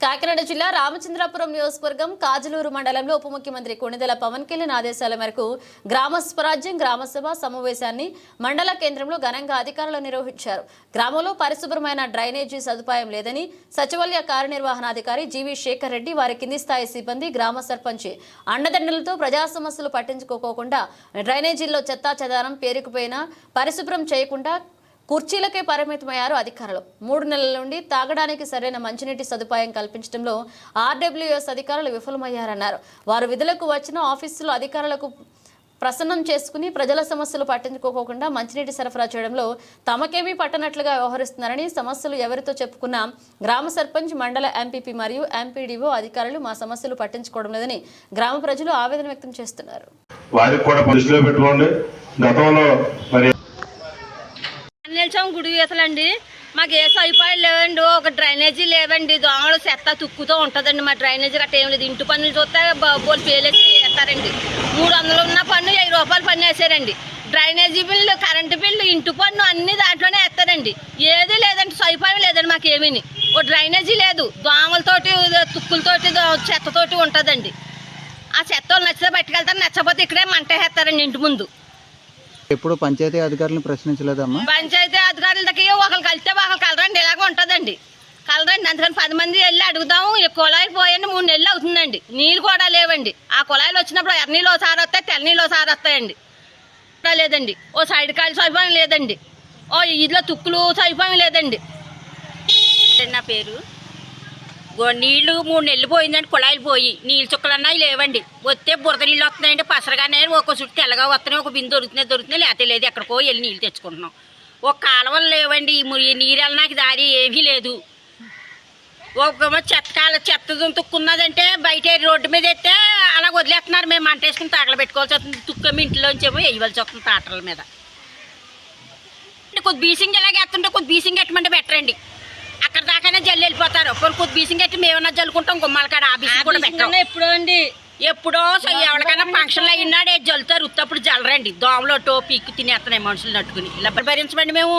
కాకినాడ జిల్లా రామచంద్రాపురం నియోజకవర్గం కాజలూరు మండలంలో ఉప ముఖ్యమంత్రి కొణిదెల పవన్ కళ్యాణ్ ఆదేశాల మేరకు గ్రామ స్వరాజ్యం గ్రామసభ సమావేశాన్ని మండల కేంద్రంలో ఘనంగా అధికారులు నిర్వహించారు. గ్రామంలో పరిశుభ్రమైన డ్రైనేజీ సదుపాయం లేదని సచివాలయ కార్యనిర్వహణాధికారి జీవి శేఖర్ రెడ్డి వారి కింది స్థాయి సిబ్బంది గ్రామ సర్పంచ్ అండదండలతో ప్రజా సమస్యలు పట్టించుకోకుండా డ్రైనేజీల్లో చెత్తా చెదారం పేరుకుపోయినా పరిశుభ్రం చేయకుండా కుర్చీలకే పరిమితమయ్యారు అధికారులు. మూడు నెలల నుండి తాగడానికి సరైన మంచినీటి సదుపాయం కల్పించడంలో ఆర్డబ్ల్యూఎస్ అధికారులు విఫలమయ్యారన్నారు. వారు విధులకు వచ్చిన ఆఫీసులో అధికారులకు ప్రసన్నం చేసుకుని ప్రజల సమస్యలు పట్టించుకోకుండా మంచినీటి సరఫరా చేయడంలో తమకేమీ పట్టనట్లుగా వ్యవహరిస్తున్నారని సమస్యలు ఎవరితో చెప్పుకున్నా గ్రామ సర్పంచ్ మండల ఎంపీపీ మరియు ఎంపీడీఓ అధికారులు మా సమస్యలు పట్టించుకోవడం లేదని గ్రామ ప్రజలు ఆవేదన వ్యక్తం చేస్తున్నారు. వారికి కూడా దృష్టిలో పెట్టుకోండి. గతంలో మరి నిలిచాం గుడి ఈతలండి మాకు ఏ సదుపాయాలు లేవండి ఒక డ్రైనేజీ లేవండి. దోమలు చెత్త తుక్కుతూ ఉంటుందండి. మా డ్రైనేజీ గట్ట ఏం లేదు. ఇంటి పనులు చూస్తే బోల్ పేలేసి వేస్తారండి. మూడు వందలు ఉన్న పన్ను వెయ్యి రూపాయలు పన్ను వేసారండి. డ్రైనేజీ బిల్లు కరెంటు బిల్లు ఇంటి పన్ను అన్ని దాంట్లోనే వేస్తారండి. ఏది లేదండి. సదుపాయం లేదండి మాకు ఓ డ్రైనేజీ లేదు. దోమలతోటి తుక్కులతోటి చెత్తతోటి ఉంటుందండి. ఆ చెత్త నచ్చితే పట్టుకెళ్తారు నచ్చకపోతే ఇక్కడే మంట వేస్తారండి ఇంటి ముందు. ఎప్పుడు పంచాయతీ అధికారులను ప్రశ్నించలేదమ్మా? పంచాయతీ అధికారుల దగ్గర ఒకరు కలిస్తే ఒకరు కలరండి ఇలాగ ఉంటుందండి. కలరండి అందుకని పది మంది వెళ్ళి అడుగుదాము ఈ కుళాయిలు పోయండి మూడు నెలలు అవుతుందండి. నీళ్ళు కూడా లేవండి. ఆ కుళాయిలు వచ్చినప్పుడు ఎర్ర నీళ్ళు ఒకసారి వస్తాయి తెల్ల నీళ్ళు ఒకసారి వస్తాయండి. కూడా లేదండి. ఓ సైడ్ కాలు సదుపాయం లేదండి. ఓ ఇదిలో తుక్కులు సదుపాయం లేదండి. నా పేరు నీళ్ళు మూడు నెలలు పోయిందండి కుళాయిలు పోయి. నీళ్ళు చుక్కలన్నా లేవండి. వస్తే బురద నీళ్ళు వస్తున్నాయండి పసరగానే ఒక చుట్టూ తెల్లగా వస్తున్నాయి ఒక బిందు దొరుకుతున్నాయి దొరుకుతున్నాయి లేకపోతే లేదు ఎక్కడికో వెళ్ళి నీళ్ళు తెచ్చుకుంటున్నాం. ఒక కాలువలు లేవండి ఈ ము- నీరు దారి ఏమీ లేదు. ఒక చెత్త కాల చెత్త తుక్కున్నదంటే బయట రోడ్డు మీద ఎత్తే అలా వదిలేస్తున్నారు. మేము మంట వేసుకుని తాకలు పెట్టుకోవాల్సి వస్తుంది. తుక్కమి ఇంట్లోంచి ఏమో వేయవలసి వస్తుంది తాటల మీద. కొద్ది బీసింగ్ ఎలాగ ఎత్తుంటే కొద్ది బీసింగ్ ఎట్టమంటే బెటర్ అండి కొన్ని కొద్ది బీసింగ్ మేమన్నా జల్లుకుంటాం గుమ్మాల కాడ ఆ బీసింగ్ కూడా పెట్టాం. ఎప్పుడో అండి. ఎప్పుడో సో ఎవరికైనా ఫంక్షన్లు అయినాడే జల్లుతారు ఉత్తప్పుడు జల్లరండి. దోమలో టో పీక్కు తినేస్తున్నాయి మనుషులు నట్టుకుని. ఇలా భరించమండి మేము.